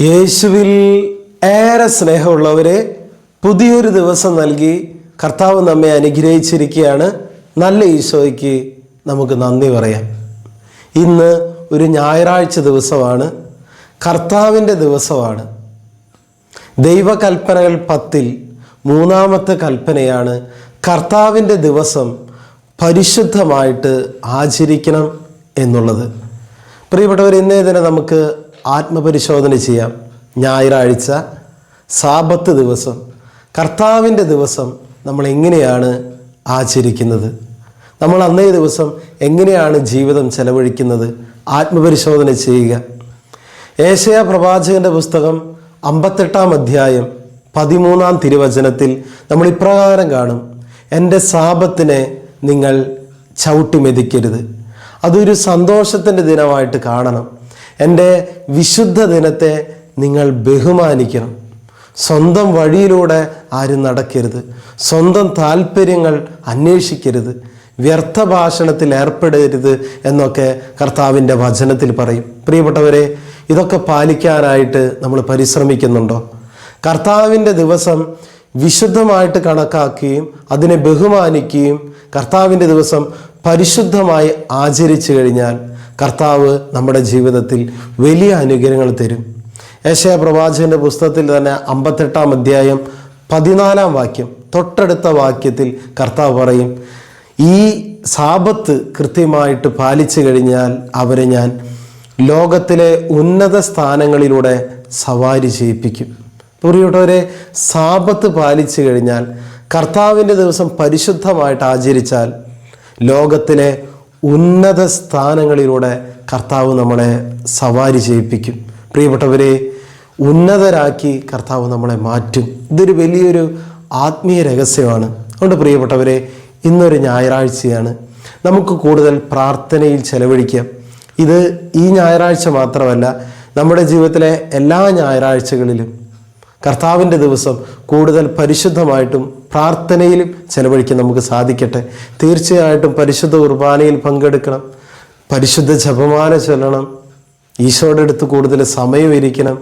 യേശുവിൽ ഏറെ സ്നേഹമുള്ളവരെ പുതിയൊരു ദിവസം നൽകി കർത്താവ് നമ്മെ അനുഗ്രഹിച്ചിരിക്കുകയാണ്. നല്ല ഈശോയ്ക്ക് നമുക്ക് നന്ദി പറയാം. ഇന്ന് ഒരു ഞായറാഴ്ച ദിവസമാണ്. കർത്താവിന്റെ ദിവസമാണ്. ദൈവകൽപ്പനകൾ പത്തിൽ മൂന്നാമത്തെ കൽപ്പനയാണ് കർത്താവിന്റെ ദിവസം പരിശുദ്ധമായിട്ട് ആചരിക്കണം എന്നുള്ളത്. പ്രിയപ്പെട്ടവർ ഇന്നേ തന്നെ നമുക്ക് ആത്മപരിശോധന ചെയ്യാം. ഞായറാഴ്ച സാപത്ത് ദിവസം കർത്താവിന്റെ ദിവസം നമ്മൾ എങ്ങനെയാണ് ആചരിക്കുന്നത്? നമ്മൾ അന്നേ ദിവസം എങ്ങനെയാണ് ജീവിതം ചെലവഴിക്കുന്നത്? ആത്മപരിശോധന ചെയ്യുക. ഏഷ്യ പ്രവാചകന്റെ പുസ്തകം അമ്പത്തെട്ടാം അധ്യായം പതിമൂന്നാം തിരുവചനത്തിൽ നമ്മൾ ഇപ്രകാരം കാണും. എന്റെ സാപത്തിനെ നിങ്ങൾ ചവിട്ടി മെതിക്കരുത് അതൊരു സന്തോഷത്തിന്റെ ദിനമായിട്ട് കാണണം. എന്റെ വിശുദ്ധ ദിനത്തെ നിങ്ങൾ ബഹുമാനിക്കണം. സ്വന്തം വഴിയിലൂടെ ആരും നടക്കരുത്. സ്വന്തം താല്പര്യങ്ങൾ അന്വേഷിക്കരുത്. വ്യർത്ഥ ഭാഷണത്തിൽ ഏർപ്പെടരുത് എന്നൊക്കെ കർത്താവിന്റെ വചനത്തിൽ പറയും. പ്രിയപ്പെട്ടവരെ ഇതൊക്കെ പാലിക്കാനായിട്ട് നമ്മൾ പരിശ്രമിക്കുന്നുണ്ടോ? കർത്താവിന്റെ ദിവസം വിശുദ്ധമായിട്ട് കണക്കാക്കുകയും അതിനെ ബഹുമാനിക്കുകയും കർത്താവിന്റെ ദിവസം പരിശുദ്ധമായി ആചരിച്ചു കഴിഞ്ഞാൽ കർത്താവ് നമ്മുടെ ജീവിതത്തിൽ വലിയ അനുഗ്രഹങ്ങൾ തരും. യേശയ പ്രവാചകന്റെ പുസ്തകത്തിൽ തന്നെ അമ്പത്തെട്ടാം അധ്യായം പതിനാലാം വാക്യം തൊട്ടടുത്ത വാക്യത്തിൽ കർത്താവ് പറയും ഈ സാപത്ത് കൃത്യമായിട്ട് പാലിച്ചു കഴിഞ്ഞാൽ അവരെ ഞാൻ ലോകത്തിലെ ഉന്നത സ്ഥാനങ്ങളിലൂടെ സവാരി ചെയ്യിപ്പിക്കും. പ്രിയപ്പെട്ടവരെ സാപത്ത് പാലിച്ചു കഴിഞ്ഞാൽ കർത്താവിന്റെ ദിവസം പരിശുദ്ധമായിട്ട് ആചരിച്ചാൽ ലോകത്തിലെ ഉന്നത സ്ഥാനങ്ങളിലൂടെ കർത്താവ് നമ്മളെ സവാരി ചെയ്യിപ്പിക്കും. പ്രിയപ്പെട്ടവരെ ഉന്നതരാക്കി കർത്താവ് നമ്മളെ മാറ്റും. ഇതൊരു വലിയൊരു ആത്മീയ രഹസ്യമാണ്. അതുകൊണ്ട് പ്രിയപ്പെട്ടവരെ ഇന്നൊരു ഞായറാഴ്ചയാണ്. നമുക്ക് കൂടുതൽ പ്രാർത്ഥനയിൽ ചെലവഴിക്കാം. ഇത് ഈ ഞായറാഴ്ച മാത്രമല്ല നമ്മുടെ ജീവിതത്തിലെ എല്ലാ ഞായറാഴ്ചകളിലും കർത്താവിന്റെ ദിവസം കൂടുതൽ പരിശുദ്ധമായിട്ടും പ്രാർത്ഥനയിലും ചെലവഴിക്കാൻ നമുക്ക് സാധിക്കട്ടെ. തീർച്ചയായിട്ടും പരിശുദ്ധ കുർബാനയിൽ പങ്കെടുക്കണം. പരിശുദ്ധ ജപമാല ചൊല്ലണം. ഈശോയുടെ അടുത്ത് കൂടുതൽ സമയം ഇരിക്കണം.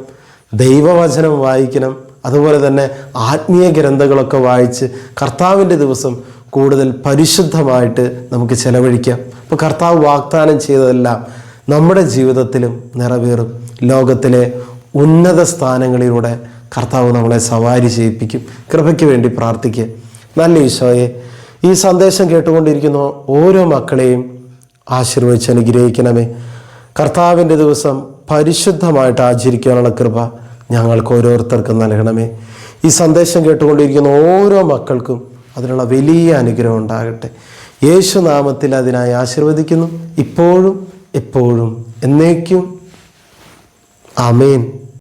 ദൈവവചനം വായിക്കണം. അതുപോലെ തന്നെ ആത്മീയ ഗ്രന്ഥങ്ങളൊക്കെ വായിച്ച് കർത്താവിന്റെ ദിവസം കൂടുതൽ പരിശുദ്ധമായിട്ട് നമുക്ക് ചെലവഴിക്കാം. അപ്പോൾ കർത്താവ് വാഗ്ദാനം ചെയ്തതെല്ലാം നമ്മുടെ ജീവിതത്തിലും നിറവേറും. ലോകത്തിലെ ഉന്നത സ്ഥാനങ്ങളിലൂടെ കർത്താവ് നമ്മളെ സവാരി ചെയ്യിപ്പിക്കും. കൃപയ്ക്ക് വേണ്ടി പ്രാർത്ഥിക്കുക. നല്ല ഈശോയെ. ഈ സന്ദേശം കേട്ടുകൊണ്ടിരിക്കുന്ന ഓരോ മക്കളെയും ആശീർവദിച്ച് അനുഗ്രഹിക്കണമേ. കർത്താവിന്റെ ദിവസം പരിശുദ്ധമായിട്ട് ആചരിക്കാനുള്ള കൃപ ഞങ്ങൾക്ക് ഓരോരുത്തർക്കും നൽകണമേ. ഈ സന്ദേശം കേട്ടുകൊണ്ടിരിക്കുന്ന ഓരോ മക്കൾക്കും അതിനുള്ള വലിയ അനുഗ്രഹം ഉണ്ടാകട്ടെ. യേശുനാമത്തിൽ അതിനായി ആശീർവദിക്കുന്നു. ഇപ്പോഴും എപ്പോഴും എന്നേക്കും. ആമേൻ.